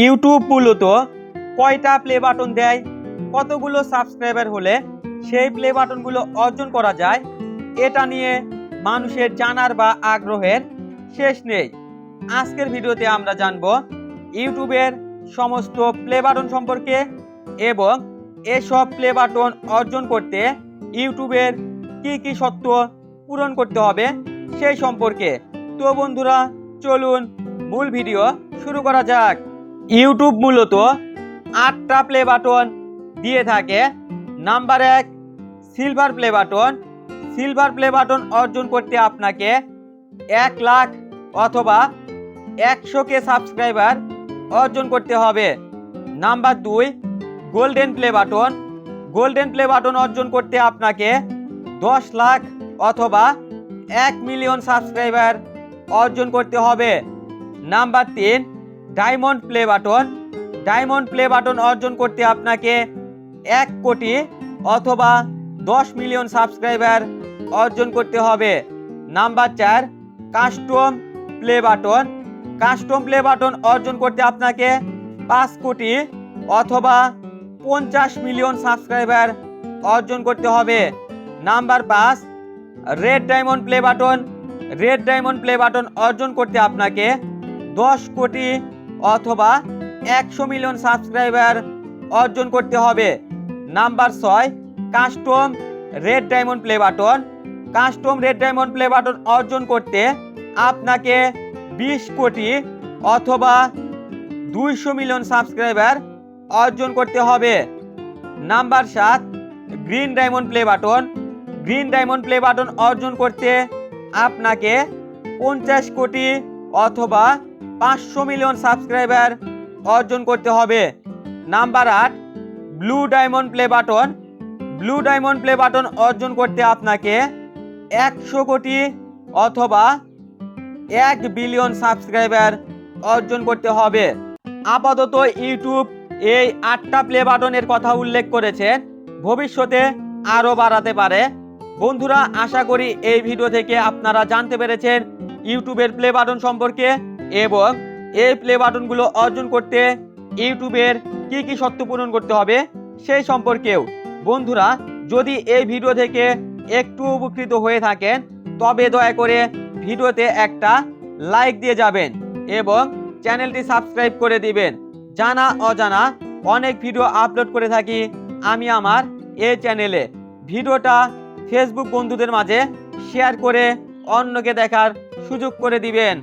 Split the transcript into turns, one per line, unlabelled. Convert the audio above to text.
YouTube মূলত কয়টা play button দেয়? কতগুলো সাবস্ক্রাইবার হলে সেই প্লে বাটনগুলো অর্জন করা যায়? এটা নিয়ে মানুষের জানার বা আগ্রহের শেষ নেই। আজকের ভিডিওতে আমরা জানব ইউটিউবের সমস্ত প্লে বাটন সম্পর্কে এবং এসব প্লে বাটন অর্জন করতে ইউটিউবের কি কি সত্য পূরণ করতে হবে সেই সম্পর্কে। তো বন্ধুরা, চলুন মূল ভিডিও শুরু করা যাক। ইউটিউব মূলত আটটা প্লে বাটন দিয়ে থাকে। নাম্বার এক silver play button silver play button অর্জন করতে আপনাকে এক লাখ অথবা একশো কে সাবস্ক্রাইবার অর্জন করতে হবে। নাম্বার দুই golden play button golden play button অর্জন করতে আপনাকে দশ লাখ অথবা এক মিলিয়ন সাবস্ক্রাইবার অর্জন করতে হবে। নাম্বার তিন diamond play button diamond play button অর্জন করতে আপনাকে এক কোটি অথবা দশ মিলিয়ন সাবস্ক্রাইবার অর্জন করতে হবে। নাম্বার চার custom play button custom play button অর্জন করতে আপনাকে পাঁচ কোটি অথবা পঞ্চাশ মিলিয়ন সাবস্ক্রাইবার অর্জন করতে হবে। নাম্বার পাঁচ red diamond play button red diamond play button অর্জন করতে আপনাকে দশ কোটি অথবা একশো মিলিয়ন সাবস্ক্রাইবার অর্জন করতে হবে। নাম্বার ছয়, custom red diamond play button. Custom red diamond play button অর্জন করতে আপনাকে বিশ কোটি অথবা দুইশো মিলিয়ন সাবস্ক্রাইবার অর্জন করতে হবে। নাম্বার সাত, green diamond play button. Green diamond play button অর্জন করতে আপনাকে পঞ্চাশ কোটি অথবা পাঁচশো মিলিয়ন সাবস্ক্রাইবার অর্জন করতে হবে। নাম্বার আট blue diamond play button blue diamond play button অর্জন করতে আপনাকে একশো কোটি অথবা এক বিলিয়ন সাবস্ক্রাইবার অর্জন করতে হবে। আপাতত ইউটিউব এই আটটা প্লে বাটনের কথা উল্লেখ করেছেন ভবিষ্যতে আরও বাড়াতে পারে। বন্ধুরা, আশা করি এই ভিডিও থেকে আপনারা জানতে পেরেছেন ইউটিউবের প্লে বাটন সম্পর্কে। এবং এই প্লে বাটনগুলো অর্জন করতে ইউটিউবের কি কি শর্ত পূরণ করতে হবে সেই সম্পর্কেও। বন্ধুরা, যদি এই ভিডিও থেকে একটু উপকৃত হয়ে থাকেন, তবে দয়া করে ভিডিওতে একটা লাইক দিয়ে যাবেন এবং চ্যানেলটি সাবস্ক্রাইব করে দিবেন। জানা অজানা অনেক ভিডিও আপলোড করে থাকি আমি আমার এই চ্যানেলে ভিডিওটা ফেসবুক বন্ধুদের মাঝে শেয়ার করে অন্যকে দেখার সুযোগ করে দিবেন।